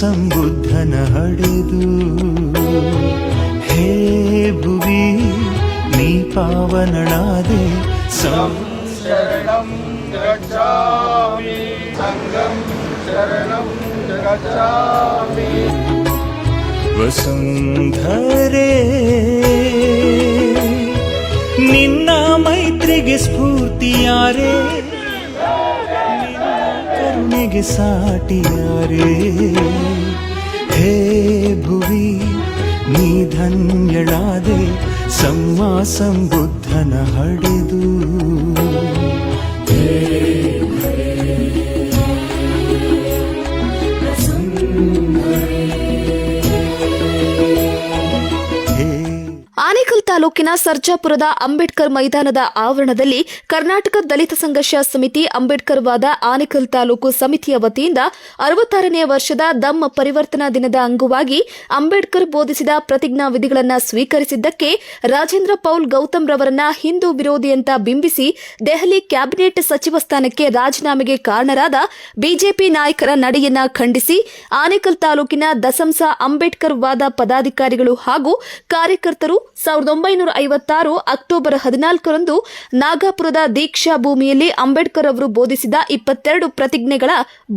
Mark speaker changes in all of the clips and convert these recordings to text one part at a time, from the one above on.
Speaker 1: ಸಂಬುದ್ಧನ ಹಡೆದು ಹೇ ಭುವಿ ನೀ ಪಾವನಳಾದೆ. ವಸುಂಧರೆ ನಿನ್ನ ಮೈತ್ರಿಗೆ ಸ್ಫೂರ್ತಿಯಾರೇ. ಕರುಣೆಗೆ ಸಾಟಿಯಾರೆ ಹೇ ಭುವಿ ನೀ ಧನ್ಯಳಾದೆ ಸಮ್ಮ ಸಂಬುದ್ಧನ ಹಡೆದು
Speaker 2: ತಾಲೂಕಿನ ಸರ್ಜಾಪುರದ ಅಂಬೇಡ್ಕರ್ ಮೈದಾನದ ಆವರಣದಲ್ಲಿ ಕರ್ನಾಟಕ ದಲಿತ ಸಂಘರ್ಷ ಸಮಿತಿ ಅಂಬೇಡ್ಕರ್ ವಾದ ಆನೇಕಲ್ ತಾಲೂಕು ಸಮಿತಿಯ ವತಿಯಿಂದ ಅರವತ್ತಾರನೇ ವರ್ಷದ ದಮ್ಮ ಪರಿವರ್ತನಾ ದಿನದ ಅಂಗವಾಗಿ ಅಂಬೇಡ್ಕರ್ ಬೋಧಿಸಿದ ಪ್ರತಿಜ್ಞಾ ವಿಧಿಗಳನ್ನು ಸ್ವೀಕರಿಸಿದ್ದಕ್ಕೆ ರಾಜೇಂದ್ರ ಪೌಲ್ ಗೌತಮ್ ರವರನ್ನ ಹಿಂದೂ ವಿರೋಧಿ ಅಂತ ಬಿಂಬಿಸಿ ದೆಹಲಿ ಕ್ಯಾಬಿನೆಟ್ ಸಚಿವ ಸ್ಥಾನಕ್ಕೆ ರಾಜೀನಾಮೆಗೆ ಕಾರಣರಾದ ಬಿಜೆಪಿ ನಾಯಕರ ನಡೆಯನ್ನ ಖಂಡಿಸಿ ಆನೇಕಲ್ ತಾಲೂಕಿನ ದಸಂಸ ಅಂಬೇಡ್ಕರ್ ವಾದ ಪದಾಧಿಕಾರಿಗಳು ಹಾಗೂ ಕಾರ್ಯಕರ್ತರು ಸಾವಿರದ ಒಂಬೈನೂರ ಐವತ್ತಾರು ಅಕ್ಟೋಬರ್ ಹದಿನಾಲ್ಕರಂದು ನಾಗಾಪುರದ ದೀಕ್ಷಾ ಭೂಮಿಯಲ್ಲಿ ಅಂಬೇಡ್ಕರ್ ಅವರು ಬೋಧಿಸಿದ ಇಪ್ಪತ್ತೆರಡು ಪ್ರತಿಜ್ಞೆಗಳ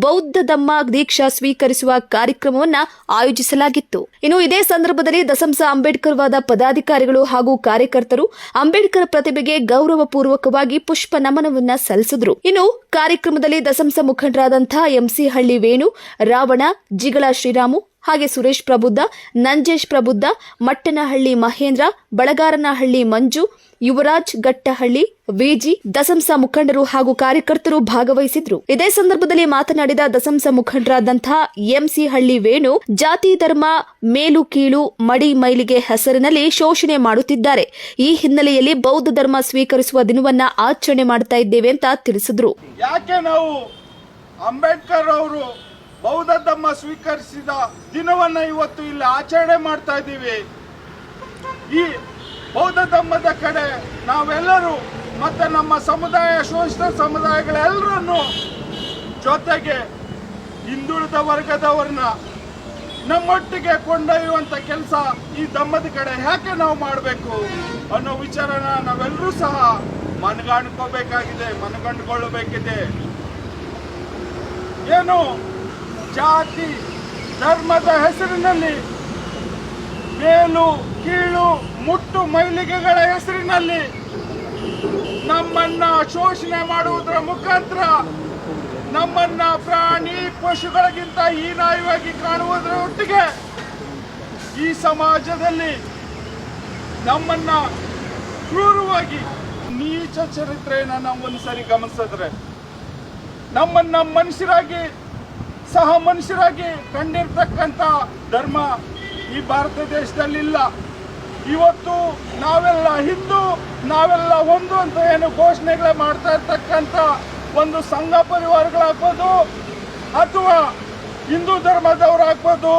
Speaker 2: ಬೌದ್ಧ ಧಮ್ಮ ದೀಕ್ಷಾ ಸ್ವೀಕರಿಸುವ ಕಾರ್ಯಕ್ರಮವನ್ನು ಆಯೋಜಿಸಲಾಗಿತ್ತು. ಇನ್ನು ಇದೇ ಸಂದರ್ಭದಲ್ಲಿ ದಸಂಸ ಅಂಬೇಡ್ಕರ್ ವಾದ ಪದಾಧಿಕಾರಿಗಳು ಹಾಗೂ ಕಾರ್ಯಕರ್ತರು ಅಂಬೇಡ್ಕರ್ ಪ್ರತಿಭೆಗೆ ಗೌರವಪೂರ್ವಕವಾಗಿ ಪುಷ್ಪ ನಮನವನ್ನ ಸಲ್ಲಿಸಿದ್ರು. ಇನ್ನು ಕಾರ್ಯಕ್ರಮದಲ್ಲಿ ದಸಂಸ ಮುಖಂಡರಾದಂಥ ಎಂಸಿ ಹಳ್ಳಿ ವೇಣು, ರಾವಣ, ಜಿಗಳ ಶ್ರೀರಾಮು ಹಾಗೆ ಸುರೇಶ್ ಪ್ರಬುದ್ಧ, ನಂಜೇಶ್ ಪ್ರಬುದ್ಧ, ಮಟ್ಟನಹಳ್ಳಿ ಮಹೇಂದ್ರ, ಬಳಗಾರನಹಳ್ಳಿ ಮಂಜು, ಯುವರಾಜ್ ಗಟ್ಟಹಳ್ಳಿ, ವಿಜಿ, ದಸಂಸ ಮುಖಂಡರು ಹಾಗೂ ಕಾರ್ಯಕರ್ತರು ಭಾಗವಹಿಸಿದ್ರು. ಇದೇ ಸಂದರ್ಭದಲ್ಲಿ ಮಾತನಾಡಿದ ದಸಂಸ ಮುಖಂಡರಾದಂತಹ ಎಂಸಿ ಹಳ್ಳಿ ವೇಣು, ಜಾತಿ ಧರ್ಮ, ಮೇಲು ಕೀಳು, ಮಡಿ ಮೈಲಿಗೆ ಹೆಸರಿನಲ್ಲಿ ಶೋಷಣೆ ಮಾಡುತ್ತಿದ್ದಾರೆ. ಈ ಹಿನ್ನೆಲೆಯಲ್ಲಿ ಬೌದ್ಧ ಧರ್ಮ ಸ್ವೀಕರಿಸುವ ದಿನವನ್ನ ಆಚರಣೆ ಮಾಡ್ತಾ ಇದ್ದೇವೆ ಅಂತ ತಿಳಿಸಿದ್ರು.
Speaker 3: ಯಾಕೆ ನಾವು ಅಂಬೇಡ್ಕರ್ ಅವರು ಬೌದ್ಧ ಧರ್ಮ ಸ್ವೀಕರಿಸಿದ ದಿನವನ್ನ ಇವತ್ತು ಇಲ್ಲಿ ಆಚರಣೆ ಮಾಡ್ತಾ ಇದ್ದೀವಿ. ಈ ಬೌದ್ಧ ಧರ್ಮದ ಕಡೆ ನಾವೆಲ್ಲರೂ ಮತ್ತೆ ನಮ್ಮ ಸಮುದಾಯ ಶೋಷಿತ ಸಮುದಾಯಗಳೆಲ್ಲರನ್ನು ಜೊತೆಗೆ ಹಿಂದುಳಿದ ವರ್ಗದವರನ್ನ ನಮ್ಮೊಟ್ಟಿಗೆ ಕೊಂಡೊಯ್ಯುವಂಥ ಕೆಲಸ ಈ ಧಮ್ಮದ ಕಡೆ ಯಾಕೆ ನಾವು ಮಾಡಬೇಕು ಅನ್ನೋ ವಿಚಾರನ ನಾವೆಲ್ಲರೂ ಸಹ ಮನಗಾಣ್ಕೋಬೇಕಾಗಿದೆ, ಮನಗಂಡುಕೊಳ್ಳಬೇಕಿದೆ. ಏನು ಜಾತಿ, ಧರ್ಮದ ಹೆಸರಿನಲ್ಲಿ, ಮೇಲು, ಕೀಳು, ಮುಟ್ಟು ಮೈಲಿಗೆಗಳ ಹೆಸರಿನಲ್ಲಿ ನಮ್ಮನ್ನ ಶೋಷಣೆ ಮಾಡುವುದರ ಮುಖಾಂತರ ನಮ್ಮನ್ನ ಪ್ರಾಣಿ ಪಶುಗಳಿಗಿಂತ ಹೀನಾಯವಾಗಿ ಕಾಣುವುದರ ಒಟ್ಟಿಗೆ ಈ ಸಮಾಜದಲ್ಲಿ ನಮ್ಮನ್ನ ಕ್ರೂರವಾಗಿ ನೀಚ ಚರಿತ್ರೆಯನ್ನು ನಾವು ಒಂದ್ಸರಿ ಗಮನಿಸಿದ್ರೆ ನಮ್ಮನ್ನ ಮನುಷ್ಯರಾಗಿ ಸಹ ಮನುಷ್ಯರಾಗಿ ಕಂಡಿರ್ತಕ್ಕಂಥ ಧರ್ಮ ಈ ಭಾರತ ದೇಶದಲ್ಲಿಲ್ಲ. ಇವತ್ತು ನಾವೆಲ್ಲ ಹಿಂದೂ, ನಾವೆಲ್ಲ ಒಂದು ಅಂತ ಏನು ಘೋಷಣೆಗಳೇ ಮಾಡ್ತಾ ಇರ್ತಕ್ಕಂಥ ಒಂದು ಸಂಘ ಪರಿವಾರಗಳಾಗ್ಬೋದು, ಅಥವಾ ಹಿಂದೂ ಧರ್ಮದವರಾಗ್ಬೋದು,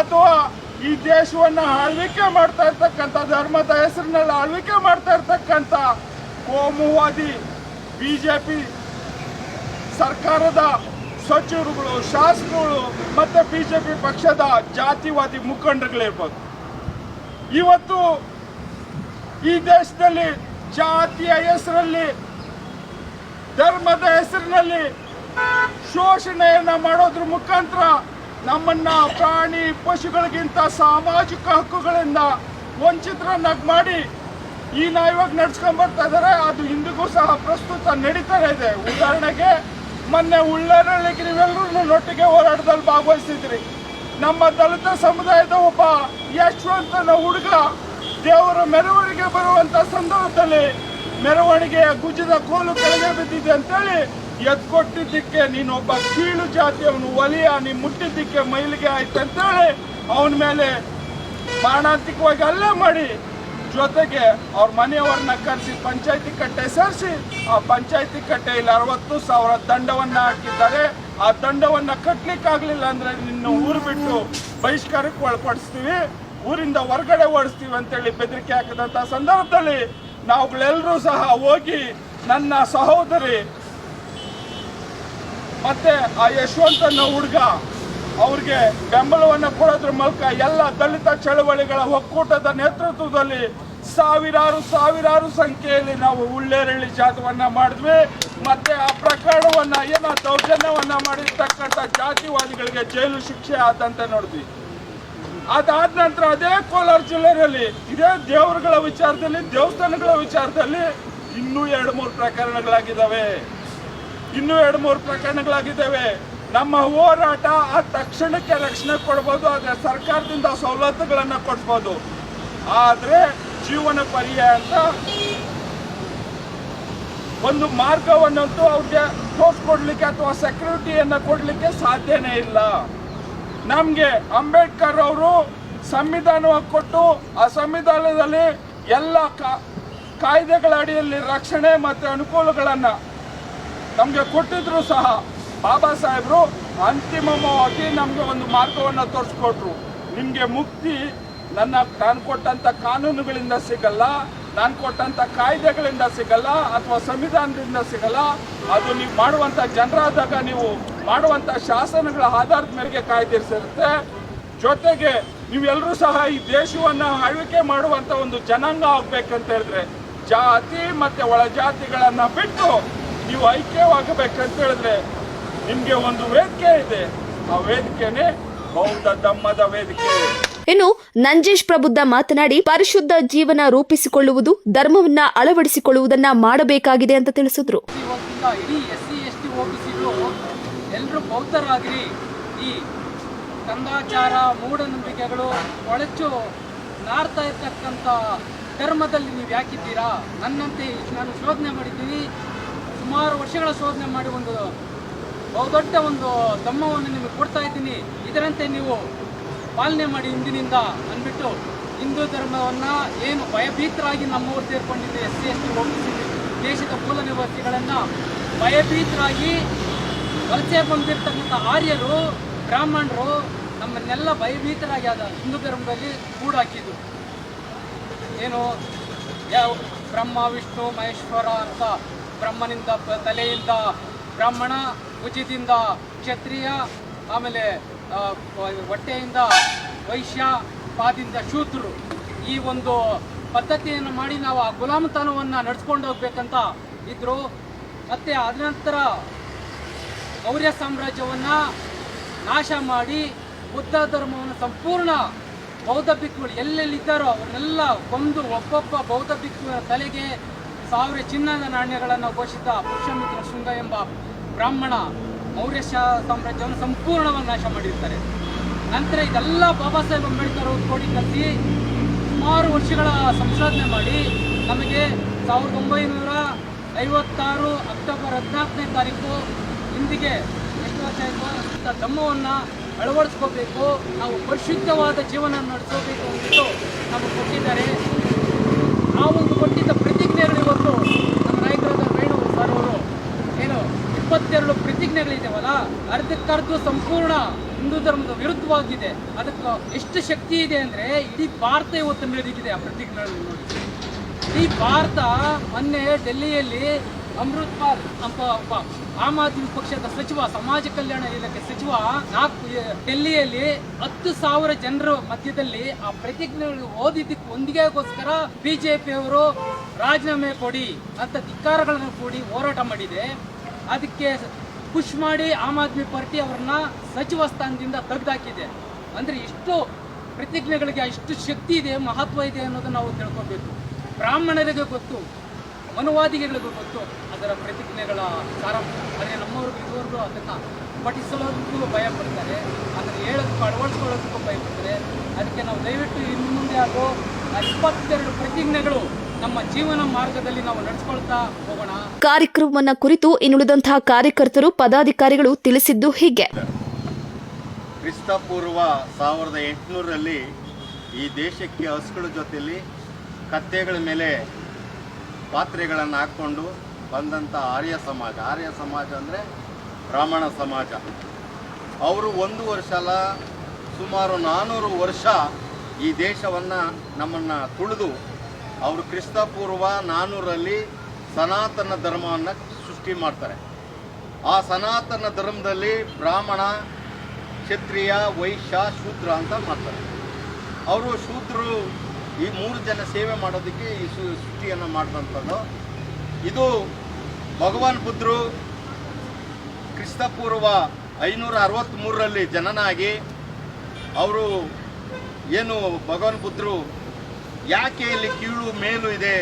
Speaker 3: ಅಥವಾ ಈ ದೇಶವನ್ನು ಆಳ್ವಿಕೆ ಮಾಡ್ತಾ ಇರ್ತಕ್ಕಂಥ, ಧರ್ಮದ ಹೆಸರಿನಲ್ಲಿ ಆಳ್ವಿಕೆ ಮಾಡ್ತಾ ಇರ್ತಕ್ಕಂಥ ಕೋಮುವಾದಿ ಪಿ ಸರ್ಕಾರದ ಸಚಿವರುಗಳು ಶಾಸಕರು ಮತ್ತೆ ಬಿಜೆಪಿ ಪಕ್ಷದ ಜಾತಿವಾದಿ ಮುಖಂಡರುಗಳಿರ್ಬೋದು ಇವತ್ತು ಈ ದೇಶದಲ್ಲಿ ಜಾತಿಯ ಹೆಸರಲ್ಲಿ, ಧರ್ಮದ ಹೆಸರಿನಲ್ಲಿ ಶೋಷಣೆಯನ್ನ ಮಾಡೋದ್ರ ಮುಖಾಂತರ ನಮ್ಮನ್ನ ಪ್ರಾಣಿ ಪಶುಗಳಿಗಿಂತ ಸಾಮಾಜಿಕ ಹಕ್ಕುಗಳಿಂದ ವಂಚಿತರನ್ನಾಗಿ ಮಾಡಿ ಈ ನಾ ನಡ್ಸ್ಕೊಂಡ್ ಬರ್ತಾ ಇದಾರೆ. ಅದು ಇಂದಿಗೂ ಸಹ ಪ್ರಸ್ತುತ ನಡೀತಾ ಇದೆ. ಉದಾಹರಣೆಗೆ ಮೊನ್ನೆ ಉಳ್ಳಾರಳ್ಳಿಗೆ ನೀವೆಲ್ಲರೂ ನೊಟ್ಟಿಗೆ ಹೋರಾಟದಲ್ಲಿ ಭಾಗವಹಿಸಿದ್ರಿ. ನಮ್ಮ ದಲಿತ ಸಮುದಾಯದ ಒಬ್ಬ ಯಶವಂತನ ಹುಡುಗ ದೇವರ ಮೆರವಣಿಗೆ ಬರುವಂತ ಸಂದರ್ಭದಲ್ಲಿ ಮೆರವಣಿಗೆಯ ಗುಜದ ಕೋಲು ಕೆಳಗೆ ಬಿದ್ದಿದೆ ಅಂತೇಳಿ ಎದ್ಕೊಟ್ಟಿದ್ದಕ್ಕೆ ನೀನೊಬ್ಬ ಕೀಳು ಜಾತಿಯವನು ಒಲಿಯ ನೀ ಮುಟ್ಟಿದ್ದಕ್ಕೆ ಮೈಲಿಗೆ ಆಯ್ತು ಅಂತೇಳಿ ಅವನ ಮೇಲೆ ಮಾರಣಾಂತಿಕವಾಗಿ ಅಲ್ಲೇ ಮಾಡಿ ಜೊತೆಗೆ ಅವ್ರ ಮನೆಯವರನ್ನ ಕರೆಸಿ ಪಂಚಾಯತಿ ಕಟ್ಟೆ ಸೇರಿಸಿ, ಆ ಪಂಚಾಯತಿ ಕಟ್ಟೆಯಲ್ಲಿ ಅರವತ್ತು ಸಾವಿರ ದಂಡವನ್ನ ಹಾಕಿದ್ದಾರೆ. ಆ ದಂಡವನ್ನ ಕಟ್ಟಲಿಕ್ಕಾಗ್ಲಿಲ್ಲ ಅಂದ್ರೆ ನಿನ್ನ ಊರು ಬಿಟ್ಟು ಬಹಿಷ್ಕಾರಕ್ಕೆ ಒಳಪಡಿಸ್ತೀವಿ, ಊರಿಂದ ಹೊರಗಡೆ ಓಡಿಸ್ತೀವಿ ಅಂತೇಳಿ ಬೆದರಿಕೆ ಹಾಕಿದಂತ ಸಂದರ್ಭದಲ್ಲಿ ನಾವುಗಳೆಲ್ಲರೂ ಸಹ ಹೋಗಿ ನನ್ನ ಸಹೋದರಿ ಮತ್ತೆ ಆ ಯಶವಂತನ ಹುಡುಗ ಅವ್ರಿಗೆ ಬೆಂಬಲವನ್ನು ಕೊಡೋದ್ರ ಮೂಲಕ ಎಲ್ಲ ದಲಿತ ಚಳವಳಿಗಳ ಒಕ್ಕೂಟದ ನೇತೃತ್ವದಲ್ಲಿ ಸಾವಿರಾರು ಸಾವಿರಾರು ಸಂಖ್ಯೆಯಲ್ಲಿ ನಾವು ಉಳ್ಳೇರಳ್ಳಿ ಜಾಥವನ್ನ ಮಾಡಿದ್ವಿ. ಮತ್ತೆ ಆ ಪ್ರಕರಣವನ್ನ ಏನೋ ದೌರ್ಜನ್ಯವನ್ನ ಮಾಡಿರ್ತಕ್ಕಂಥ ಜಾತಿವಾದಿಗಳಿಗೆ ಜೈಲು ಶಿಕ್ಷೆ ಆದಂತೆ ನೋಡಿದ್ವಿ. ಅದಾದ ನಂತರ ಅದೇ ಕೋಲಾರ ಜಿಲ್ಲೆಯಲ್ಲಿ ಇದೇ ದೇವರುಗಳ ವಿಚಾರದಲ್ಲಿ, ದೇವಸ್ಥಾನಗಳ ವಿಚಾರದಲ್ಲಿ ಇನ್ನೂ ಎರಡು ಮೂರು ಪ್ರಕರಣಗಳಾಗಿದ್ದಾವೆ. ಇನ್ನೂ ಎರಡು ಮೂರು ಪ್ರಕರಣಗಳಾಗಿದ್ದಾವೆ. ನಮ್ಮ ಹೋರಾಟ ಆ ತಕ್ಷಣಕ್ಕೆ ರಕ್ಷಣೆ ಕೊಡ್ಬೋದು, ಆದರೆ ಸರ್ಕಾರದಿಂದ ಸವಲತ್ತುಗಳನ್ನು ಕೊಡ್ಬೋದು. ಆದರೆ ಜೀವನ ಪರ್ಯಾಯ ಅಂತ ಒಂದು ಮಾರ್ಗವನ್ನಂತೂ ಅವ್ರಿಗೆ ತೋರಿಸ್ಕೊಡ್ಲಿಕ್ಕೆ ಅಥವಾ ಸೆಕ್ಯೂರಿಟಿಯನ್ನು ಕೊಡಲಿಕ್ಕೆ ಸಾಧ್ಯನೇ ಇಲ್ಲ. ನಮಗೆ ಅಂಬೇಡ್ಕರ್ ಅವರು ಸಂವಿಧಾನವಾಗಿ ಕೊಟ್ಟು ಆ ಸಂವಿಧಾನದಲ್ಲಿ ಎಲ್ಲ ಕಾಯ್ದೆಗಳ ಅಡಿಯಲ್ಲಿ ರಕ್ಷಣೆ ಮತ್ತು ಅನುಕೂಲಗಳನ್ನು ನಮಗೆ ಕೊಟ್ಟಿದ್ರು ಸಹ. ಬಾಬಾ ಸಾಹೇಬರು ಅಂತಿಮವಾಗಿ ನಮಗೆ ಒಂದು ಮಾರ್ಗವನ್ನು ತೋರಿಸ್ಕೊಟ್ರು. ನಿಮಗೆ ಮುಕ್ತಿ ನನ್ನ ನಾನು ಕೊಟ್ಟಂಥ ಕಾನೂನುಗಳಿಂದ ಸಿಗಲ್ಲ, ನಾನು ಕೊಟ್ಟಂಥ ಕಾಯ್ದೆಗಳಿಂದ ಸಿಗಲ್ಲ ಅಥವಾ ಸಂವಿಧಾನದಿಂದ ಸಿಗಲ್ಲ. ಅದು ನೀವು ಮಾಡುವಂಥ ಜನರಾದಾಗ ನೀವು ಮಾಡುವಂಥ ಶಾಸನಗಳ ಆಧಾರದ ಮೇರೆಗೆ ಕಾಯ್ದಿರಿಸಿರುತ್ತೆ. ಜೊತೆಗೆ ನೀವೆಲ್ಲರೂ ಸಹ ಈ ದೇಶವನ್ನು ಆಳ್ವಿಕೆ ಮಾಡುವಂಥ ಒಂದು ಜನಾಂಗ ಆಗಬೇಕಂತ ಹೇಳಿದ್ರೆ ಜಾತಿ ಮತ್ತು ಒಳ ಜಾತಿಗಳನ್ನ ಬಿಟ್ಟು ನೀವು ಐಕ್ಯವಾಗಬೇಕಂತ ಹೇಳಿದ್ರೆ ನಿಮ್ಗೆ ಒಂದು ವೇದಿಕೆ ಇದೆ. ಆ ವೇದಿಕೆನೇ ಬೌದ್ಧ ಧಮ್ಮದ ವೇದಿಕೆ.
Speaker 2: ಇನ್ನು ನಂಜೇಶ್ ಪ್ರಬುದ್ಧ ಮಾತನಾಡಿ ಪರಿಶುದ್ಧ ಜೀವನ ರೂಪಿಸಿಕೊಳ್ಳುವುದು ಧರ್ಮವನ್ನ ಅಳವಡಿಸಿಕೊಳ್ಳುವುದನ್ನ ಮಾಡಬೇಕಾಗಿದೆ ಅಂತ ತಿಳಿಸಿದ್ರು.
Speaker 4: ಇಡೀ ಎಸ್ ಸಿ ಎಸ್ ಟಿ ಓಬಿಸಿಗಳು ಎಲ್ಲರೂ ಬೌದ್ಧರಾಗಿರಿ. ಈ ಕಂದಾಚಾರ ಮೂಢನಂಬಿಕೆಗಳು ಒಳಚು ನಾರ್ತಾ ಇರ್ತಕ್ಕಂಥ ಧರ್ಮದಲ್ಲಿ ನೀವು ಯಾಕಿದ್ದೀರಾ? ನನ್ನಂತೆ ನಾನು ಶೋಧನೆ ಮಾಡಿದ್ದೀನಿ. ಸುಮಾರು ವರ್ಷಗಳ ಶೋಧನೆ ಮಾಡಿ ಒಂದು ಬಹುದೊಡ್ಡ ಒಂದು ಧಮ್ಮವನ್ನು ನಿಮಗೆ ಕೊಡ್ತಾ ಇದ್ದೀನಿ. ಇದರಂತೆ ನೀವು ಪಾಲನೆ ಮಾಡಿ ಇಂದಿನಿಂದ ಅಂದ್ಬಿಟ್ಟು ಹಿಂದೂ ಧರ್ಮವನ್ನು ಏನು ಭಯಭೀತರಾಗಿ ನಮ್ಮವರು ಸೇರ್ಕೊಂಡಿದ್ದೆ ಎಸ್ ಸಿ, ಎಸ್ ಟಿ ದೇಶದ ಮೂಲ ನಿವಾಸಿಗಳನ್ನು ಭಯಭೀತರಾಗಿ ವಲಸೆ ಬಂದಿರ್ತಕ್ಕಂಥ ಆರ್ಯರು, ಬ್ರಾಹ್ಮಣರು ನಮ್ಮನ್ನೆಲ್ಲ ಭಯಭೀತರಾಗಿ ಆದ ಹಿಂದೂ ಧರ್ಮದಲ್ಲಿ ಕೂಡಾಕಿದ್ರು ಏನು? ಯಾವ ಬ್ರಹ್ಮ, ವಿಷ್ಣು, ಮಹೇಶ್ವರ ಅಂತ ಬ್ರಹ್ಮನಿಂದ ತಲೆಯಿಂದ ಬ್ರಾಹ್ಮಣ ಭುಜದಿಂದ ಕ್ಷತ್ರಿಯ, ಆಮೇಲೆ ಹೊಟ್ಟೆಯಿಂದ ವೈಶ್ಯ, ಪಾದಿಂದ ಶೂದ್ರರು ಈ ಒಂದು ಪದ್ಧತಿಯನ್ನು ಮಾಡಿ ನಾವು ಆ ಗುಲಾಮತನವನ್ನು ನಡೆಸ್ಕೊಂಡು ಹೋಗ್ಬೇಕಂತ ಇದ್ರು. ಮತ್ತು ಅದ ನಂತರ ಮೌರ್ಯ ಸಾಮ್ರಾಜ್ಯವನ್ನು ನಾಶ ಮಾಡಿ ಬುದ್ಧ ಧರ್ಮವನ್ನು ಸಂಪೂರ್ಣ ಬೌದ್ಧ ಭಿಕ್ಕುಗಳು ಎಲ್ಲೆಲ್ಲಿದ್ದಾರೋ ಅವನ್ನೆಲ್ಲ ಕೊಂದು ಒಬ್ಬೊಬ್ಬ ಬೌದ್ಧ ಭಿಕ್ಕುವಿನ ತಲೆಗೆ ಸಾವಿರ ಚಿನ್ನದ ನಾಣ್ಯಗಳನ್ನು ಘೋಷಿತ ಪುರುಷಮಿತ್ರ ಶೃಂಗ ಎಂಬ ಬ್ರಾಹ್ಮಣ ಮೌರ್ಯ ಸಾಮ್ರಾಜ್ಯವನ್ನು ಸಂಪೂರ್ಣವಾಗಿ ನಾಶ ಮಾಡಿರ್ತಾರೆ. ನಂತರ ಇದೆಲ್ಲ ಬಾಬಾ ಸಾಹೇಬ್ ಅಂಬೇಡ್ಕರ್ ಅವರು ಕ್ರೋಢೀಕರಿಸಿ ಸುಮಾರು ವರ್ಷಗಳ ಸಂಶೋಧನೆ ಮಾಡಿ ನಮಗೆ ಸಾವಿರದ ಒಂಬೈನೂರ ಐವತ್ತಾರು ಅಕ್ಟೋಬರ್ ಹದಿನಾಲ್ಕನೇ ತಾರೀಕು ಇಂದಿಗೆ ಎಷ್ಟು ವರ್ಷ ಆಯಿತು? ಧಮ್ಮವನ್ನು ಅಳವಡಿಸ್ಕೋಬೇಕು, ನಾವು ಪರಿಶುದ್ಧವಾದ ಜೀವನ ನಡೆಸೋಬೇಕು ಅಂತ ನಮಗೆ ಕೊಟ್ಟಿದ್ದಾರೆ. ಒಂದು ಕೊಟ್ಟಿದ್ದ ಪ್ರತಿಜ್ಞೆಗಳು ಇವತ್ತು ನಮ್ಮ ನಾಯಕರಾದ ವೇಣು ಸರ್ ಅವರು ಏನು ಇಪ್ಪತ್ತೆರಡು ಪ್ರತಿಜ್ಞೆಗಳಿದಾವಲ್ಲ ಅರ್ಧಕ್ಕರ್ಧ ಸಂಪೂರ್ಣ ಹಿಂದೂ ಧರ್ಮದ ವಿರುದ್ಧವಾಗಿದೆ. ಅದಕ್ಕೆ ಎಷ್ಟು ಶಕ್ತಿ ಇದೆ ಅಂದ್ರೆ, ಇಡೀ ಭಾರತ ಇವತ್ತು ನಡೆದಿದೆ ಆ ಪ್ರತಿಜ್ಞೆಗಳನ್ನು ನೋಡಿ. ಇಡೀ ಭಾರತ ಮೊನ್ನೆ ಡೆಲ್ಲಿಯಲ್ಲಿ ಅಮೃತ್ ಪಾಲ್ ಒಬ್ಬ ಆಮ್ ಆದ್ಮಿ ಪಕ್ಷದ ಸಚಿವ, ಸಮಾಜ ಕಲ್ಯಾಣ ಇಲಾಖೆ ಸಚಿವ, ನಾಲ್ಕು ಡೆಲ್ಲಿಯಲ್ಲಿ ಹತ್ತು ಸಾವಿರ ಜನರ ಮಧ್ಯದಲ್ಲಿ ಆ ಪ್ರತಿಜ್ಞೆಗಳು ಓದಿದ್ದಕ್ಕೆ ಒಂದಿಗೆಗೋಸ್ಕರ ಬಿಜೆಪಿ ಅವರು ರಾಜೀನಾಮೆ ಕೊಡಿ ಅಂತ ಧಿಕ್ಕಾರಗಳನ್ನು ಕೂಡಿ ಹೋರಾಟ ಮಾಡಿದೆ. ಅದಕ್ಕೆ ಪುಷ್ ಮಾಡಿ ಆಮ್ ಆದ್ಮಿ ಪಾರ್ಟಿ ಅವ್ರನ್ನ ಸಚಿವ ಸ್ಥಾನದಿಂದ ತೆಗೆದಾಕಿದೆ ಅಂದ್ರೆ ಇಷ್ಟು ಪ್ರತಿಜ್ಞೆಗಳಿಗೆ ಇಷ್ಟು ಶಕ್ತಿ ಇದೆ, ಮಹತ್ವ ಇದೆ ಅನ್ನೋದನ್ನ ನಾವು ತಿಳ್ಕೊಬೇಕು. ಬ್ರಾಹ್ಮಣರಿಗೆ ಗೊತ್ತು, ಮನುವಾದಿಗಳಿಗೂ ಗೊತ್ತು ಅದರ ಪ್ರತಿಜ್ಞೆಗಳ ಸಾರಾಂಶ. ಆದರೆ ನಮ್ಮವ್ರಿಗೆ ಇದುವರೆಗೂ ಅದನ್ನು ಪಠಿಸಲೋದಕ್ಕೂ ಭಯ ಪಡ್ತಾರೆ, ಅದನ್ನು ಹೇಳೋದಕ್ಕೂ ಅಳವಡಿಸ್ಕೊಳ್ಳೋದಕ್ಕೂ ಭಯ ಪಡ್ತಾರೆ. ಅದಕ್ಕೆ ನಾವು ದಯವಿಟ್ಟು ಇನ್ನು ಮುಂದೆ ಆಗೋ ಇಪ್ಪತ್ತೆರಡು ಪ್ರತಿಜ್ಞೆಗಳು ನಮ್ಮ ಜೀವನ ಮಾರ್ಗದಲ್ಲಿ ನಾವು ನಡೆಸ್ಕೊಳ್ತಾ ಹೋಗೋಣ.
Speaker 2: ಕಾರ್ಯಕ್ರಮವನ್ನ ಕುರಿತು ಇನ್ನುಳಿದಂತಹ ಕಾರ್ಯಕರ್ತರು ಪದಾಧಿಕಾರಿಗಳು ತಿಳಿಸಿದ್ದು ಹೀಗೆ.
Speaker 5: ಕ್ರಿಸ್ತಪೂರ್ವ ಸಾವಿರದ ಎಂಟುನೂರರಲ್ಲಿ ಈ ದೇಶಕ್ಕೆ ಹಸುಗಳ ಜೊತೆಯಲ್ಲಿ ಕತ್ತೆಗಳ ಮೇಲೆ ಪಾತ್ರೆಗಳನ್ನು ಹಾಕ್ಕೊಂಡು ಬಂದಂಥ ಆರ್ಯ ಸಮಾಜ. ಆರ್ಯ ಸಮಾಜ ಅಂದರೆ ಬ್ರಾಹ್ಮಣ ಸಮಾಜ. ಅವರು ಒಂದು ವರ್ಷ ಅಲ್ಲ ಸುಮಾರು ನಾನ್ನೂರು ವರ್ಷ ಈ ದೇಶವನ್ನು ನಮ್ಮನ್ನು ತುಳಿದು ಅವರು ಕ್ರಿಸ್ತಪೂರ್ವ ನಾನ್ನೂರಲ್ಲಿ ಸನಾತನ ಧರ್ಮವನ್ನು ಸೃಷ್ಟಿ ಮಾಡ್ತಾರೆ. ಆ ಸನಾತನ ಧರ್ಮದಲ್ಲಿ ಬ್ರಾಹ್ಮಣ, ಕ್ಷತ್ರಿಯ, ವೈಶ್ಯ, ಶೂದ್ರ ಅಂತ ಮಾಡ್ತಾರೆ. ಅವರು ಶೂದ್ರರು ಈ ಮೂರು ಜನ ಸೇವೆ ಮಾಡೋದಕ್ಕೆ ಈ ಸೃಷ್ಟಿಯನ್ನು ಮಾಡಿದಂಥದ್ದು. ಇದು ಭಗವಾನ್ ಬುದ್ಧರು ಕ್ರಿಸ್ತಪೂರ್ವ ಐನೂರ ಅರವತ್ತ್ಮೂರರಲ್ಲಿ ಜನನಾಗಿ ಅವರು ಏನು ಭಗವಾನ್ ಬುದ್ಧರು ಯಾಕೆ ಇಲ್ಲಿ ಕೀಳು ಮೇಲು ಇದೆ?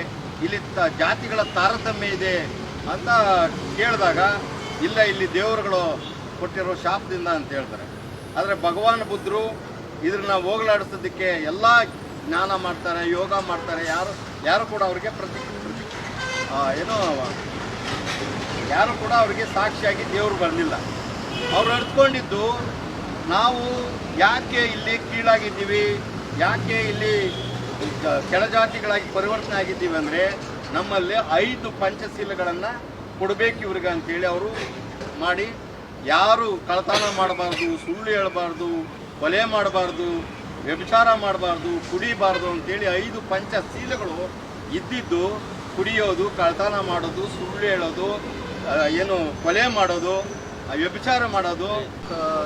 Speaker 5: ಇಲ್ಲಿ ಜಾತಿಗಳ ತಾರತಮ್ಯ ಇದೆ ಅಂತ ಕೇಳಿದಾಗ, ಇಲ್ಲ, ಇಲ್ಲಿ ದೇವರುಗಳು ಕೊಟ್ಟಿರೋ ಶಾಪದಿಂದ ಅಂತ ಹೇಳ್ತಾರೆ. ಆದರೆ ಭಗವಾನ್ ಬುದ್ಧರು ಇದನ್ನ ಹೋಗಲಾಡಿಸೋದಕ್ಕೆ ಎಲ್ಲ ಜ್ಞಾನ ಮಾಡ್ತಾರೆ, ಯೋಗ ಮಾಡ್ತಾರೆ. ಯಾರು ಯಾರು ಕೂಡ ಅವರಿಗೆ ಪ್ರತಿ ಏನೋ, ಯಾರು ಕೂಡ ಅವರಿಗೆ ಸಾಕ್ಷಿಯಾಗಿ ದೇವರು ಬಂದಿಲ್ಲ. ಅವ್ರು ನಡ್ಕೊಂಡಿದ್ದು, ನಾವು ಯಾಕೆ ಇಲ್ಲಿ ಕೀಳಾಗಿದ್ದೀವಿ? ಯಾಕೆ ಇಲ್ಲಿ ಕೆಳಜಾತಿಗಳಾಗಿ ಪರಿವರ್ತನೆ ಆಗಿದ್ದೀವಿ ಅಂದರೆ ನಮ್ಮಲ್ಲಿ ಐದು ಪಂಚಶೀಲಗಳನ್ನು ಕೊಡಬೇಕು ಇವ್ರಿಗೆ ಅಂತೇಳಿ ಅವರು ಮಾಡಿ. ಯಾರು ಕಳತನ ಮಾಡಬಾರ್ದು, ಸುಳ್ಳು ಹೇಳಬಾರ್ದು, ಕೊಲೆ ಮಾಡಬಾರ್ದು, ವ್ಯಭಿಚಾರ ಮಾಡಬಾರ್ದು, ಕುಡಿಬಾರ್ದು ಅಂತೇಳಿ ಐದು ಪಂಚಶೀಲಗಳು ಇದ್ದಿದ್ದು ಕುಡಿಯೋದು ಕಳತನ ಮಾಡೋದು, ಸುಳ್ಳು ಹೇಳೋದು ಏನು ಕೊಲೆ ಮಾಡೋದು ವ್ಯಭಿಚಾರ ಮಾಡೋದು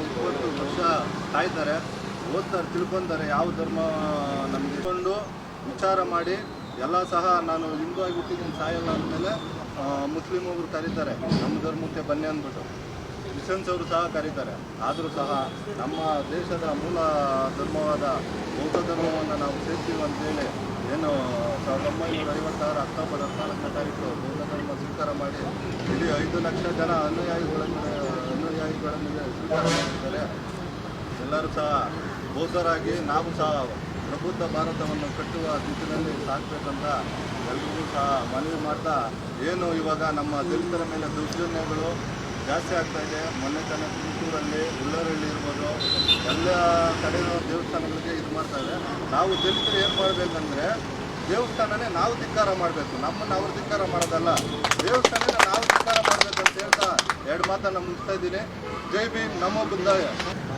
Speaker 6: ಇಪ್ಪತ್ತು ವರ್ಷ ಕಾಯ್ತಾರೆ ಓದ್ತಾರೆ ತಿಳ್ಕೊಂತಾರೆ ಯಾವ ಧರ್ಮ ನಮ್ಗೆ ಇಟ್ಕೊಂಡು ವಿಚಾರ ಮಾಡಿ ಎಲ್ಲ ಸಹ ನಾನು ಹಿಂದೂ ಆಗಿ ಹುಟ್ಟಿದ್ದೀನಿ ಸಾಯಲ್ಲ ಅಂದಮೇಲೆ ಮುಸ್ಲಿಮ್ ಒಬ್ರು ಕರೀತಾರೆ, ನಮ್ಮ ಧರ್ಮಕ್ಕೆ ಬನ್ನಿ ಅಂದ್ಬಿಟ್ಟು. ಕ್ರಿಶ್ಚಿಯನ್ಸ್ ಅವರು ಸಹ ಕರೀತಾರೆ. ಆದರೂ ಸಹ ನಮ್ಮ ದೇಶದ ಮೂಲ ಧರ್ಮವಾದ ಬೌದ್ಧ ಧರ್ಮವನ್ನು ನಾವು ಸೇರ್ತೀವಿ ಅಂತೇಳಿ ಏನು ಸಾವಿರದ ಒಂಬೈನೂರ ಐವತ್ತಾರು ಅಕ್ಟೋಬರ್ ಹದಿನಾಲ್ಕನೇ ತಾರೀಕು ಬೌದ್ಧ ಧರ್ಮ ಸ್ವೀಕಾರ ಮಾಡಿ ಇಲ್ಲಿ ಐದು ಲಕ್ಷ ಜನ ಅನುಯಾಯಿಗಳನ್ನು ಅನುಯಾಯಿಗಳನ್ನು ಸ್ವೀಕಾರ ಮಾಡಿದ್ದಾರೆ. ಎಲ್ಲರೂ ಸಹ ಬೌದ್ಧರಾಗಿ ನಾವು ಸಹ ಪ್ರಬುದ್ಧ ಭಾರತವನ್ನು ಕಟ್ಟುವ ದಿಕ್ಕಿನಲ್ಲಿ ಸಾಗಬೇಕಂತ ಎಲ್ರಿಗೂ ಸಹ ಮನವಿ ಮಾಡ್ತಾ, ಏನು ಇವಾಗ ನಮ್ಮ ದಲಿತರ ಮೇಲೆ ದೌರ್ಜನ್ಯಗಳು ಜಾಸ್ತಿ ಆಗ್ತಾ ಇದೆ, ಮೊನ್ನೆ ತಾನೇ ತುಮಕೂರಲ್ಲಿ ಉಳ್ಳರಳ್ಳಿ ಇರ್ಬೋದು, ಎಲ್ಲ ಕಡೆ ದೇವಸ್ಥಾನಗಳಿಗೆ ಇದು ಮಾಡ್ತಾರೆ ನಾವು ದಲಿತರು ಏನು ಮಾಡಬೇಕಂದ್ರೆ ದೇವಸ್ಥಾನನೇ ನಾವು ಧಿಕ್ಕಾರ ಮಾಡಬೇಕು. ನಮ್ಮನ್ನು ಅವ್ರು ಧಿಕ್ಕಾರ ಮಾಡೋದಲ್ಲ. ದೇವಸ್ಥಾನನೇ ನಾವು ಧಿಕ್ಕಾರ ಮಾಡಬೇಕು ಅಂತ ಹೇಳ್ತಾ ಎರಡು ಮಾತನ್ನು ಮುಗಿಸ್ತಾ ಇದ್ದೀನಿ. ಜೈ ಭೀಮ್, ನಮೋ ಬುದ್ಧಾಯ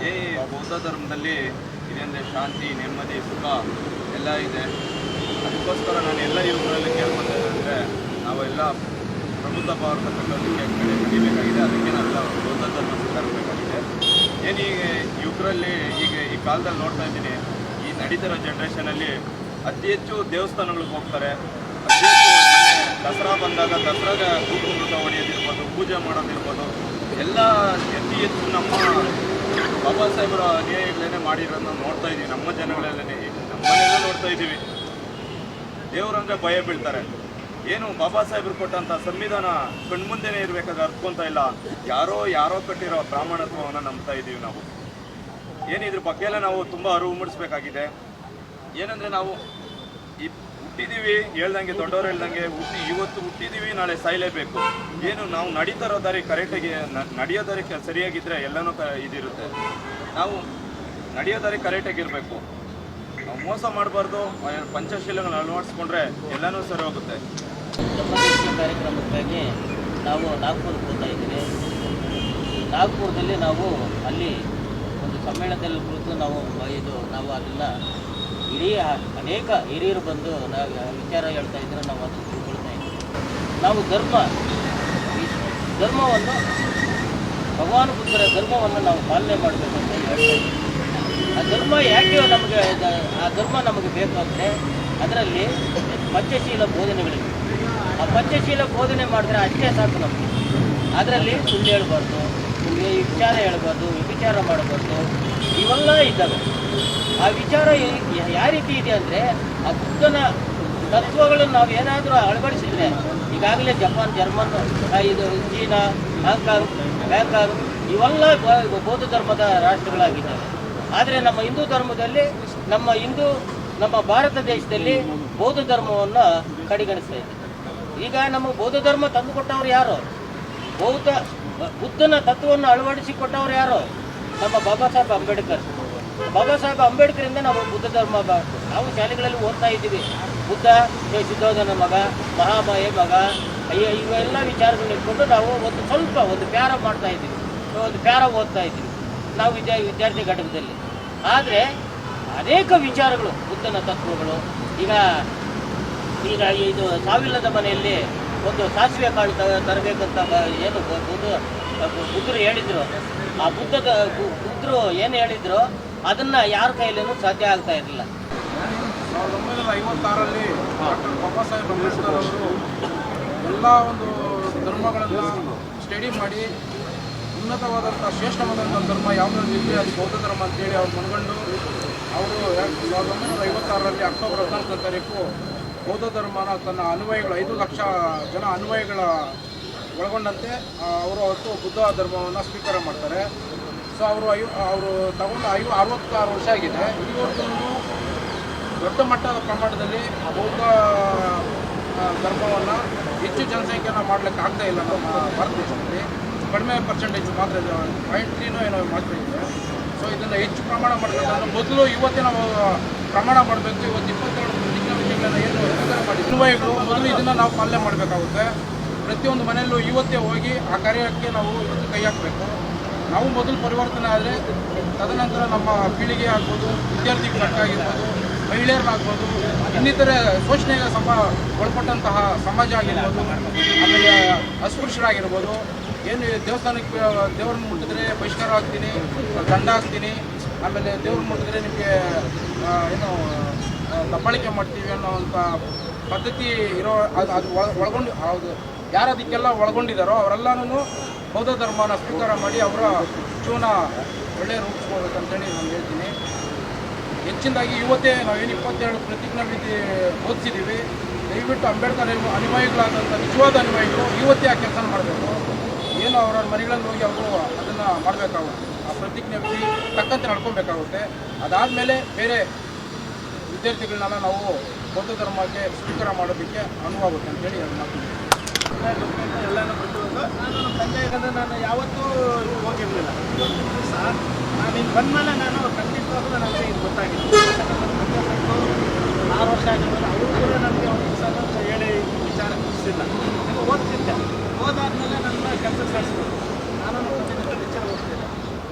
Speaker 7: ಈ ಬೌದ್ಧ ಧರ್ಮದಲ್ಲಿ ಇದಂದರೆ ಶಾಂತಿ, ನೆಮ್ಮದಿ, ಸುಖ ಎಲ್ಲ ಇದೆ. ಅದಕ್ಕೋಸ್ಕರ ನಾನು ಎಲ್ಲ ಯುವಕರಲ್ಲಿ ಕೇಳ್ಕೊತೇನೆ ಅಂದರೆ ನಾವೆಲ್ಲ ಪ್ರಬುದ್ಧ ಭಾರತ ಕಟ್ಟೋದಕ್ಕೆ ಕಡೆ ಕಡಿಬೇಕಾಗಿದೆ ಅದಕ್ಕೆ ನಾವೆಲ್ಲ ಬೌದ್ಧ ಧರ್ಮ ಸ್ವೀಕರಿಸಬೇಕಾಗಿದೆ ಏನೀಗ ಯುವಕರಲ್ಲಿ ಈಗ ಈ ಕಾಲದಲ್ಲಿ ನೋಡ್ತಾ ಇದ್ದೀನಿ. ಈ ನಡೀತಿರೋ ಜನ್ರೇಷನಲ್ಲಿ ಅತಿ ಹೆಚ್ಚು ದೇವಸ್ಥಾನಗಳಿಗೆ ಹೋಗ್ತಾರೆ. ಅತಿ ದಸರಾ ಬಂದಾಗ ದಸರಾಗ ಕೂಟಮೃತ ಹೊಡೆಯೋದಿರ್ಬೋದು ಪೂಜೆ ಮಾಡೋದಿರ್ಬೋದು. ಎಲ್ಲ ಅತಿ ಹೆಚ್ಚು ನಮ್ಮ ಬಾಬಾ ಸಾಹೇಬರ ಅನುಯಾಯಿಗಳೇನೆ ಮಾಡಿರೋದನ್ನ ನೋಡ್ತಾ ಇದ್ದೀವಿ ನಮ್ಮ ಜನಗಳಲ್ಲೇ ನಮ್ಮ ಮನೆಯಲ್ಲೇ ನೋಡ್ತಾ ಇದ್ದೀವಿ ದೇವರಂದ್ರೆ ಭಯ ಬೀಳ್ತಾರೆ. ಏನು ಬಾಬಾ ಸಾಹೇಬರು ಕೊಟ್ಟಂತ ಸಂವಿಧಾನ ಕಣ್ಮುಂದೆನೇ ಇರಬೇಕಾದ್ರೆ ಅರ್ತ್ಕೊಂತ ಇಲ್ಲ. ಯಾರೋ ಯಾರೋ ಕಟ್ಟಿರೋ ಬ್ರಾಹ್ಮಣತ್ವವನ್ನು ನಂಬ್ತಾ ಇದ್ದೀವಿ ನಾವು. ಏನಿದ್ರ ಬಗ್ಗೆ ನಾವು ತುಂಬ ಅರಿವು ಮೂಡಿಸ್ಬೇಕಾಗಿದೆ. ಏನಂದ್ರೆ ನಾವು ಈ ಹುಟ್ಟಿದೀವಿ, ಹೇಳ್ದಂಗೆ ದೊಡ್ಡವ್ರು ಹೇಳ್ದಂಗೆ ಹುಟ್ಟಿ, ಇವತ್ತು ಹುಟ್ಟಿದೀವಿ, ನಾಳೆ ಸಾಯ್ಲೇಬೇಕು. ಏನು ನಾವು ನಡೀತಾ ಇರೋ ದಾರಿ ಕರೆಕ್ಟಾಗಿ ನಡೆಯೋ ದಾರಿ ಸರಿಯಾಗಿದ್ರೆ ಎಲ್ಲನೂ ಇದಿರುತ್ತೆ. ನಾವು ನಡೆಯೋ ದಾರಿ ಕರೆಕ್ಟಾಗಿರಬೇಕು ನಾವು ಮೋಸ ಮಾಡಬಾರ್ದು ಪಂಚಶೀಲಗಳನ್ನ ಅಳವಡಿಸ್ಕೊಂಡ್ರೆ ಎಲ್ಲನೂ ಸರಿ ಹೋಗುತ್ತೆ.
Speaker 8: ಕಾರ್ಯಕ್ರಮಕ್ಕಾಗಿ ನಾವು ನಾಗ್ಪುರಕ್ಕೆ ಹೋಗ್ತಾ ಇದ್ದೀವಿ. ನಾಗ್ಪುರದಲ್ಲಿ ನಾವು ಅಲ್ಲಿ ಒಂದು ಸಮ್ಮೇಳನದಲ್ಲಿ ಕುರಿತು ನಾವು, ಇದು, ನಾವು ಅಲ್ಲೆಲ್ಲ ಇಡೀ ಅನೇಕ ಹಿರಿಯರು ಬಂದು ನಾವು ವಿಚಾರ ಹೇಳ್ತಾ ಇದ್ರೆ ನಾವು ಅದನ್ನು ತಿಳ್ಕೊಳ್ತಾ ಇದ್ದೀವಿ. ನಾವು ಧರ್ಮ ಧರ್ಮವನ್ನು, ಭಗವಾನ್ ಬುದ್ಧರ ಧರ್ಮವನ್ನು ನಾವು ಪಾಲನೆ ಮಾಡಬೇಕು ಅಂತ ಹೇಳ್ತಾ ಆ ಧರ್ಮ ಯಾಕೆ ನಮಗೆ, ಆ ಧರ್ಮ ನಮಗೆ ಬೇಕು ಅಂದರೆ ಅದರಲ್ಲಿ ಪಂಚಶೀಲ ಬೋಧನೆಗಳಿವೆ. ಆ ಪಂಚಶೀಲ ಬೋಧನೆ ಮಾಡಿದ್ರೆ ಅಷ್ಟೇ ಸಾಕು ನಮಗೆ. ಅದರಲ್ಲಿ ಸುಳ್ಳು ಹೇಳ್ಬಾರ್ದು ವಿಚಾರ ಹೇಳ್ಬಾರ್ದು ವಿಚಾರ ಮಾಡಬಾರ್ದು, ಇವೆಲ್ಲ ಇದ್ದಾವೆ. ಆ ವಿಚಾರ ಯಾವ ರೀತಿ ಇದೆ ಅಂದರೆ ಆ ಬುದ್ಧನ ತತ್ವಗಳನ್ನು ನಾವು ಏನಾದರೂ ಅಳವಡಿಸಿದ್ರೆ, ಈಗಾಗಲೇ ಜಪಾನ್, ಜರ್ಮನ್ ಇದು ಚೀನಾ ಹಾಂಗ್ಕಾಂಗ್ ಬ್ಯಾಂಕಾಕ್ ಇವೆಲ್ಲ ಬೌದ್ಧ ಧರ್ಮದ ರಾಷ್ಟ್ರಗಳಾಗಿದ್ದಾವೆ. ಆದರೆ ನಮ್ಮ ಹಿಂದೂ ಧರ್ಮದಲ್ಲಿ, ನಮ್ಮ ಹಿಂದೂ, ನಮ್ಮ ಭಾರತ ದೇಶದಲ್ಲಿ ಬೌದ್ಧ ಧರ್ಮವನ್ನು ಕಡೆಗಣಿಸ್ತಾ ಇದೆ. ಈಗ ನಮ್ಮ ಬೌದ್ಧ ಧರ್ಮ ತಂದುಕೊಟ್ಟವ್ರು ಯಾರು? ಬೌದ್ಧ ಬುದ್ಧನ ತತ್ವವನ್ನು ಅಳವಡಿಸಿಕೊಟ್ಟವ್ರು ಯಾರು? ನಮ್ಮ ಬಾಬಾ ಸಾಹೇಬ್ ಅಂಬೇಡ್ಕರ್. ಬಾಬಾ ಸಾಹೇಬ್ ಅಂಬೇಡ್ಕರಿಂದ ನಾವು ಬುದ್ಧ ಧರ್ಮ ನಾವು ಶಾಲೆಗಳಲ್ಲಿ ಓದ್ತಾ ಇದ್ದೀವಿ. ಬುದ್ಧ ಸಿದ್ಧೋದನ ಮಗ ಮಹಾಮಾಯೆ ಮಗ ಇವೆಲ್ಲ ವಿಚಾರಗಳನ್ನ ಇಟ್ಕೊಂಡು ನಾವು ಒಂದು ಸ್ವಲ್ಪ ಒಂದು ಪ್ಯಾರ ಮಾಡ್ತಾ ಇದ್ದೀವಿ. ಒಂದು ಪ್ಯಾರ ಓದ್ತಾ ಇದ್ದೀವಿ. ನಾವು ವಿದ್ಯಾ, ವಿದ್ಯಾರ್ಥಿ ಘಟಕದಲ್ಲಿ. ಆದರೆ ಅನೇಕ ವಿಚಾರಗಳು, ಬುದ್ಧನ ತತ್ವಗಳು. ಈಗ ಈಗ ಇದು ಸಾವಿಲ್ಲದ ಮನೆಯಲ್ಲಿ ಒಂದು ಸಾಸಿವೆ ಕಾಳು ತರಬೇಕಂತ ಏನು ಬುದ್ಧರು ಹೇಳಿದ್ರು. ಆ ಬುದ್ಧದ ಬುದ್ಧರು ಏನು ಹೇಳಿದ್ರು? ಅದನ್ನ ಯಾರ ಕೈಲೇನು ಸಾಧ್ಯ ಆಗ್ತಾ ಇರಲಿಲ್ಲ.
Speaker 9: ಸಾವಿರದ ಒಂಬೈನೂರ ಐವತ್ತಾರಲ್ಲಿ ಡಾಕ್ಟರ್ ಬಾಬಾ ಸಾಹೇಬ್ ಅಂಬೇಡ್ಕರ್ ಅವರು ಎಲ್ಲ ಒಂದು ಧರ್ಮಗಳನ್ನು ಸ್ಟಡಿ ಮಾಡಿ ಉನ್ನತವಾದಂಥ ಶ್ರೇಷ್ಠವಾದಂಥ ಧರ್ಮ ಯಾವುದಾದ್ರು ಇರಲಿ ಅದು ಬೌದ್ಧ ಧರ್ಮ ಅಂತೇಳಿ ಅವ್ರು ಮನಗಂಡು ಅವರು ಸಾವಿರದ ಒಂಬೈನೂರ ಐವತ್ತಾರರಲ್ಲಿ ಅಕ್ಟೋಬರ್ ಹದಿನಾಲ್ಕನೇ ತಾರೀಕು ಬೌದ್ಧ ಧರ್ಮನ ತನ್ನ ಅನ್ವಯಗಳು ಐದು ಲಕ್ಷ ಜನ ಅನ್ವಯಗಳ ಒಳಗೊಂಡಂತೆ ಅವರು ಅವತ್ತು ಬುದ್ಧ ಧರ್ಮವನ್ನು ಸ್ವೀಕಾರ ಮಾಡ್ತಾರೆ. ಸೊ ಅವರು ಐ ಅವರು ತಗೊಂಡು ಐವ ಅರವತ್ತಾರು ವರ್ಷ ಆಗಿದೆ. ಇವತ್ತು ದೊಡ್ಡ ಮಟ್ಟದ ಪ್ರಮಾಣದಲ್ಲಿ ಬೌದ್ಧ ಧರ್ಮವನ್ನು ಹೆಚ್ಚು ಜನಸಂಖ್ಯೆಯನ್ನು ಮಾಡಲಿಕ್ಕೆ ಆಗ್ತಾ ಇಲ್ಲ ನಮ್ಮ ಭಾರತ ದೇಶದಲ್ಲಿ. ಕಡಿಮೆ ಪರ್ಸೆಂಟೇಜ್ ಮಾತ್ರ ಇದೆ. ಪಾಯಿಂಟ್ ತ್ರೀನೋ ಏನೋ ಮಾತ್ರ ಇದೆ. ಸೊ ಇದನ್ನು ಹೆಚ್ಚು ಪ್ರಮಾಣ ಮಾಡಬೇಕು. ಮೊದಲು ಇವತ್ತಿನ ಪ್ರಮಾಣ ಮಾಡಬೇಕು. ಇವತ್ತು ಇಪ್ಪತ್ತೆರಡು ಪ್ರತಿಜ್ಞಾವಿಧಿಗಳನ್ನು ಏನು ಸ್ವೀಕಾರ ಮಾಡಿ ಅನ್ವಯಗಳು ಮೊದಲು ಇದನ್ನು ನಾವು ಪಾಲನೆ ಮಾಡಬೇಕಾಗುತ್ತೆ. ಪ್ರತಿಯೊಂದು ಮನೆಯಲ್ಲೂ ಇವತ್ತೇ ಹೋಗಿ ಆ ಕಾರ್ಯಕ್ಕೆ ನಾವು ಇವತ್ತು ಕೈ ಹಾಕಬೇಕು. ನಾವು ಮೊದಲು ಪರಿವರ್ತನೆ ಆದರೆ ತದನಂತರ ನಮ್ಮ ಪೀಳಿಗೆ ಆಗ್ಬೋದು ವಿದ್ಯಾರ್ಥಿಗಳಾಗಿರ್ಬೋದು ಮಹಿಳೆಯರಾಗ್ಬೋದು, ಇನ್ನಿತರ ಶೋಷಣೆಗೆ ಸಮ ಒಳಪಟ್ಟಂತಹ ಸಮಾಜ ಆಗಿರ್ಬೋದು, ಆಮೇಲೆ ಅಸ್ಪೃಶ್ಯರಾಗಿರ್ಬೋದು. ಏನು ದೇವಸ್ಥಾನಕ್ಕೆ ದೇವ್ರನ್ನ ಮುಟ್ಟಿದ್ರೆ ಬಹಿಷ್ಕಾರ ಆಗ್ತೀನಿ, ದಂಡ ಹಾಕ್ತೀನಿ, ಆಮೇಲೆ ದೇವ್ರನ್ನ ಮುಟ್ಟಿದ್ರೆ ನಿಮಗೆ ಏನು ದಬ್ಬಳಿಕೆ ಮಾಡ್ತೀವಿ ಅನ್ನೋವಂಥ ಪದ್ಧತಿ ಇರೋ, ಅದು ಅದು ಒಳ- ಒಳಗೊಂಡು ಅದು ಯಾರು ಅದಕ್ಕೆಲ್ಲ ಒಳಗೊಂಡಿದ್ದಾರೋ ಅವರೆಲ್ಲನೂ ಬೌದ್ಧ ಧರ್ಮನ ಸ್ವೀಕಾರ ಮಾಡಿ ಅವರ ಜೀವನ ಒಳ್ಳೆಯ ರೂಪಿಸ್ಕೋಬೇಕಂತೇಳಿ ನಾನು ಹೇಳ್ತೀನಿ. ಹೆಚ್ಚಿನದಾಗಿ ಇವತ್ತೇ ನಾವೇನು ಇಪ್ಪತ್ತೆರಡು ಪ್ರತಿಜ್ಞಾ ವಿಧಿ ಓದಿಸಿದ್ದೀವಿ ದಯವಿಟ್ಟು ಅಂಬೇಡ್ಕರ್ ಅನು- ಅನುಯಾಯಿಗಳಾದಂಥ ನಿಜವಾದ ಅನುಯಾಯಿಗಳು ಇವತ್ತೇ ಆ ಕೆಲಸ ಮಾಡಬೇಕು. ಏನು ಅವರ ಮನೆಗಳಲ್ಲಿ ಹೋಗಿ ಅವರು ಅದನ್ನು ಮಾಡಬೇಕಾಗುತ್ತೆ. ಆ ಪ್ರತಿಜ್ಞೆ ವಿಧಿ ತಕ್ಕಂತೆ ನಡ್ಕೊಬೇಕಾಗುತ್ತೆ. ಅದಾದಮೇಲೆ ಬೇರೆ ವಿದ್ಯಾರ್ಥಿಗಳನ್ನ ನಾವು ಬೌದ್ಧ ಧರ್ಮಕ್ಕೆ ಸ್ವೀಕಾರ ಮಾಡೋದಕ್ಕೆ ಅನುವಾಗುತ್ತೆ ಅಂತೇಳಿ ಹೇಳಿ ಮಾತು
Speaker 10: ಎಲ್ಲನೂ ಬಿಟ್ಟು ನಾನು ತಂದೆ ನಾನು ಯಾವತ್ತೂ ಹೋಗಿರಲಿಲ್ಲ. ಸಹ ನಾನು ಇಲ್ಲಿ ಬಂದಮೇಲೆ ನಾನು ಖಂಡಿತವಾಗ್ಲೂ ನನಗೆ ಇದು ಗೊತ್ತಾಗಿತ್ತು. ಆರು ವರ್ಷ ಅವರು ಕೂಡ ನನಗೆ ಒಂದು ಹೇಳಿ ವಿಚಾರ ತಿಳಿಸಿಲ್ಲ. ಈಗ ಓದ್ತಿದ್ದೆ. ಓದಾದ್ಮೇಲೆ ನನ್ನ ಕೆಲಸ ಸೇರಿಸ್ಬೋದು ನಾನು ನಮ್ಮ ವಿಚಾರ ಓದ್ತಿದ್ದೆ.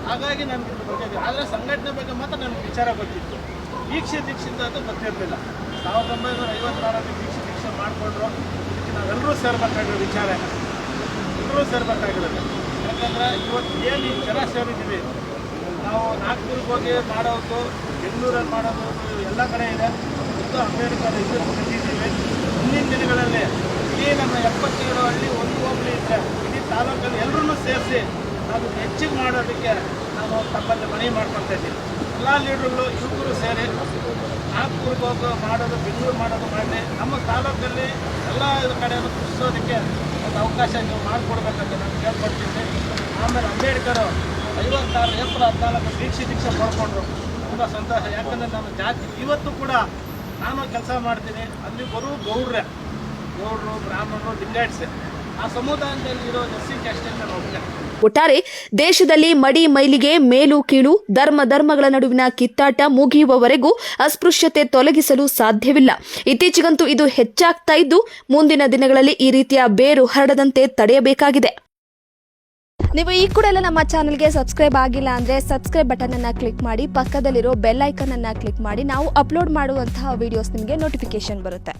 Speaker 10: ಹಾಗಾಗಿ ನನಗೆ ಆದರೆ ಸಂಘಟನೆ ಬಗ್ಗೆ ಮಾತ್ರ ನನಗೆ ವಿಚಾರ ಗೊತ್ತಿತ್ತು. ದೀಕ್ಷೆ ದೀಕ್ಷಿತ ಅದು ಗೊತ್ತಿರಲಿಲ್ಲ. ಸಾವಿರದ ಒಂಬೈನೂರ ಐವತ್ತಾರರಲ್ಲಿ ದೀಕ್ಷೆ ದೀಕ್ಷೆ ಮಾಡಿಕೊಂಡ್ರು. ನಾವೆಲ್ಲರೂ ಸೇರ್ಬೇಕಾಗಿರೋ ವಿಚಾರ ಎಲ್ಲರೂ ಸೇರ್ಬೇಕಾಗಿರೋದು. ಯಾಕಂದ್ರೆ ಇವತ್ತು ಏನು ಜನ ಸೇರಿದ್ದೀವಿ, ನಾವು ನಾಗ್ಪುರ್ಗೆ ಹೋಗಿ ಮಾಡೋದು, ಬೆಂಗಳೂರಲ್ಲಿ ಮಾಡೋದು, ಎಲ್ಲ ಕಡೆ ಇದೆ. ಮತ್ತು ಅಂಬೇಡ್ಕರ್ ಇದು ಕಟ್ಟಿದ್ದೀವಿ ಮುಂದಿನ ದಿನಗಳಲ್ಲಿ ಇಡೀ ನಮ್ಮ ಎಪ್ಪತ್ತೇಳು ಹಳ್ಳಿ ಒಂದು ಹೋಬಳಿ ಇದ್ದರೆ ಇಡೀ ತಾಲೂಕಲ್ಲಿ ಎಲ್ಲರೂ ಸೇರಿಸಿ ನಾವು ಹೆಚ್ಚಿಗೆ ಮಾಡೋದಕ್ಕೆ ನಾನು ತಮ್ಮಲ್ಲಿ ಮನವಿ ಮಾಡ್ಕೊತಾ ಇದ್ದೀನಿ ಎಲ್ಲ ಲೀಡ್ರುಗಳು ಯುವಕರು ಸೇರಿ ನಾಗ್ಪುರ್ಗೆ ಹೋಗೋ, ಮಾಡೋದು, ಬೆಂಗಳೂರು ಮಾಡೋದು ಮಾಡಿ ನಮ್ಮ ತಾಲೂಕಲ್ಲಿ ಎಲ್ಲ ಕಡೆಯನ್ನು ಕೃಷಿಸೋದಕ್ಕೆ ಒಂದು ಅವಕಾಶ ನೀವು ಮಾಡಿಕೊಡ್ಬೇಕಂತ ನಾನು ಕೇಳ್ಕೊಡ್ತೀನಿ ಆಮೇಲೆ ಅಂಬೇಡ್ಕರ್ ಐವತ್ತಾರು, ಏಪ್ರಿಲ್ ಹದಿನಾಲ್ಕು ದೀಕ್ಷೆ ದೀಕ್ಷೆ ಪಡ್ಕೊಂಡ್ರು. ತುಂಬ ಸಂತೋಷ. ಯಾಕಂದರೆ ನಾನು ಜಾತಿ, ಇವತ್ತು ಕೂಡ ನಾನು ಕೆಲಸ ಮಾಡ್ತೀನಿ. ಅಲ್ಲಿ ಬರೋ ಗೌಡ್ರೆ, ಗೌಡ್ರು, ಬ್ರಾಹ್ಮಣರು ಲಿಂಗಾಯಟ್ಸೆ ಆ ಸಮುದಾಯದಲ್ಲಿ ಇರೋ ಎಸ್ ಸಿ ಕ್ಯಾಸ್ಟಲ್ಲಿ ನಾನು
Speaker 2: ಒಟ್ಟಾರೆ ದೇಶದಲ್ಲಿ ಮಡಿ ಮೈಲಿಗೆ ಮೇಲು ಕೀಳು, ಧರ್ಮ ಧರ್ಮಗಳ ನಡುವಿನ ಕಿತ್ತಾಟ ಮುಗಿಯುವವರೆಗೂ ಅಸ್ಪೃಶ್ಯತೆ ತೊಲಗಿಸಲು ಸಾಧ್ಯವಿಲ್ಲ. ಇತ್ತೀಚೆಗಂತೂ ಇದು ಹೆಚ್ಚಾಗ್ತಾ ಇದ್ದು, ಮುಂದಿನ ದಿನಗಳಲ್ಲಿ ಈ ರೀತಿಯ ಬೇರು ಹರಡದಂತೆ ತಡೆಯಬೇಕಾಗಿದೆ. ನೀವು ಈ ಕೂಡ ಎಲ್ಲ ನಮ್ಮ ಚಾನಲ್ಗೆ ಸಬ್ಸ್ಕ್ರೈಬ್ ಆಗಿಲ್ಲ ಅಂದ್ರೆ ಸಬ್ಸ್ಕ್ರೈಬ್ ಬಟನ್ ಅನ್ನ ಕ್ಲಿಕ್ ಮಾಡಿ, ಪಕ್ಕದಲ್ಲಿರೋ ಬೆಲ್ ಐಕನನ್ನು ಕ್ಲಿಕ್ ಮಾಡಿ, ನಾವು ಅಪ್ಲೋಡ್ ಮಾಡುವಂತಹ ವಿಡಿಯೋಸ್ ನಿಮಗೆ ನೋಟಿಫಿಕೇಶನ್ ಬರುತ್ತೆ.